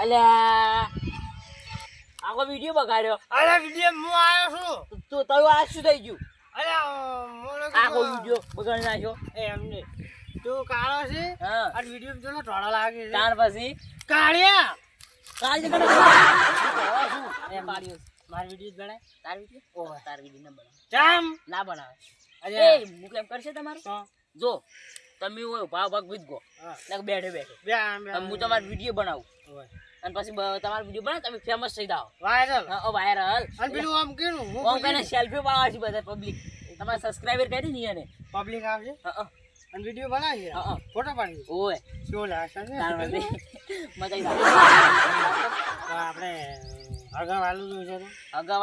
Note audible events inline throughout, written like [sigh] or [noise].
અલ્યા આખો વીડિયો બગાડ્યો. અરે વીડિયો હું આવ્યો છું. તો તારું આ શું થઈ ગયું? અરે આખો વીડિયો બગાડી નાખ્યો. એ એમને. તું કાળો છે? આ વીડિયો જો ને ઢોળા લાગે છે. ત્યાર પછી? કાળિયા! કાળ જગડે એ માર્યો માર વીડિયો બનાય. તાર વીડિયો ઓહ તાર વીડિયો ના બનાવ. જામ! ના બનાવે. અરે. હું કેમ કરશે તમારું? જો તમે હોય ભાવ ભાગ વિધ ગો બેઠે બેઠે. અને હું તમારો વીડિયો બનાવું. અને પછી તમારો વીડિયો બનાવ તમે ફેમસ થઈ જાઓ. વાયરલ હા વાયરલ અને પેલું આમ કેનું હું કને સેલ્ફી પાડવા છે બધા પબ્લિક તમારા સબસ્ક્રાઇબર કરી ને એને. પબ્લિક આવશે હા અને વીડિયો બનાવી હા. ફોટો પાડી ઓય. શું નથી [laughs] મજા આવી આપણે અગાઉ વાલું છે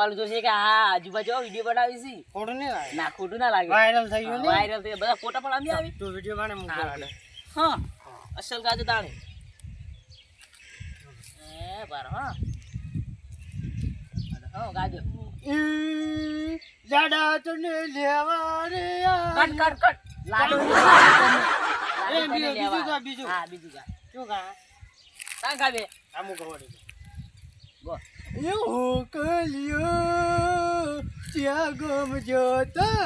તો જોશે કે હા આજુબાજુ વીડિયો બનાવી છે. ફોટો નહીં લાગે. ના ખોટું ના લાગે. વાયરલ થઈ ગયું વાયરલ થઈ બધા ફોટા પણ આમી આવી. તું વીડિયો બને મૂક હા હા. અસલ ગાજુ એ બાર હા. હા ગાજુ. જાડા તને લેવા રે કટ કટ કટ. લાડુ એ બીજું બીજું હા શું કા? કા ખાવે આમુ કવડી ગો એવું કલિયો ત્યાં ગમ જોતા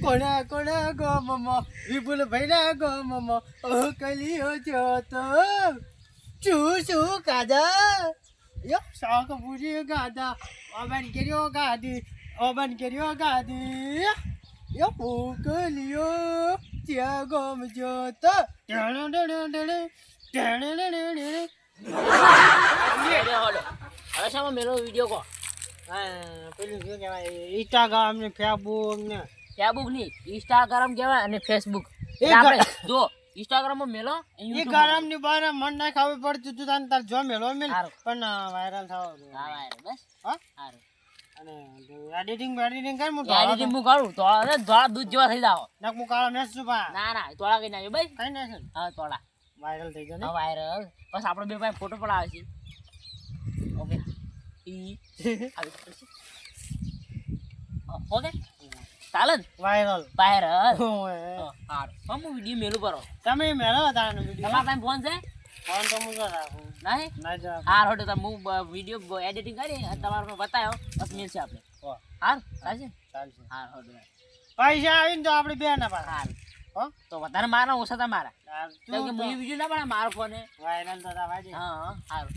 કોણા કોણા ગમમાં વિપુલ ભાઈના ગમમાં ઓ કલિયો જોતો શું શું કાદા યો શાક પૂરી ગાદા ઓબન કર્યો ગાદી ઓબન કર્યો ગાદી યો પોકલિયો ત્યાં ગમ જોતો ટેણ ટેણ ટેણ ટેણ ટેણ હવે મેળો વીડિયો કો. હા પેલું શું કહેવાય ઇન્સ્ટાગ્રામ ને ફેસબુક ને. ફેસબુકની ઇન્સ્ટાગ્રામ કહેવાય અને ફેસબુક આપણે જો ઇન્સ્ટાગ્રામમાં મેલો એ ગરમની બહાર મન ના ખાવી પડતું તું તાન તાર જો મેલો મેલ. પણ વાયરલ થાવ. હા વાયરલ બસ. હા? સારું. અને એડિટિંગ એડિટિંગ કર હું કરું ધોળા દૂધ જેવા થઈ જાવ નક હું કાળો મેસ છું પા? ના ના તોળા કઈ નાખ્યો ભાઈ કઈ ના? છે હા તોળા વાયરલ થઈ ગયો ને? વાયરલ બસ આપણે બે ભાઈ ફોટો પણ આવે છે. ઓકે ઈ ઓકે ચાલે ને વાયરલ વાયરલ. હારું હા હું વીડિયો મેલું કરો તમે મેલો તારનો વિડિયો તમારા પાસે ફોન છે ફોન તો હું જો રાખું નહીં ના હાર હોટે તો હું વીડિયો એડિટિંગ કરી અને તમારા પર બતાવ્યો બસ છે આપણે હાર ચાલશે ચાલશે હાર હોટે પૈસા આવીને તો આપણે બે ના પાડ હાર હો તો વધારે મારા ઓછા તમારા કેમ કે હું વીડિયો ના પાડે મારો ફોન વાયરલ તો થવા હા હા હારું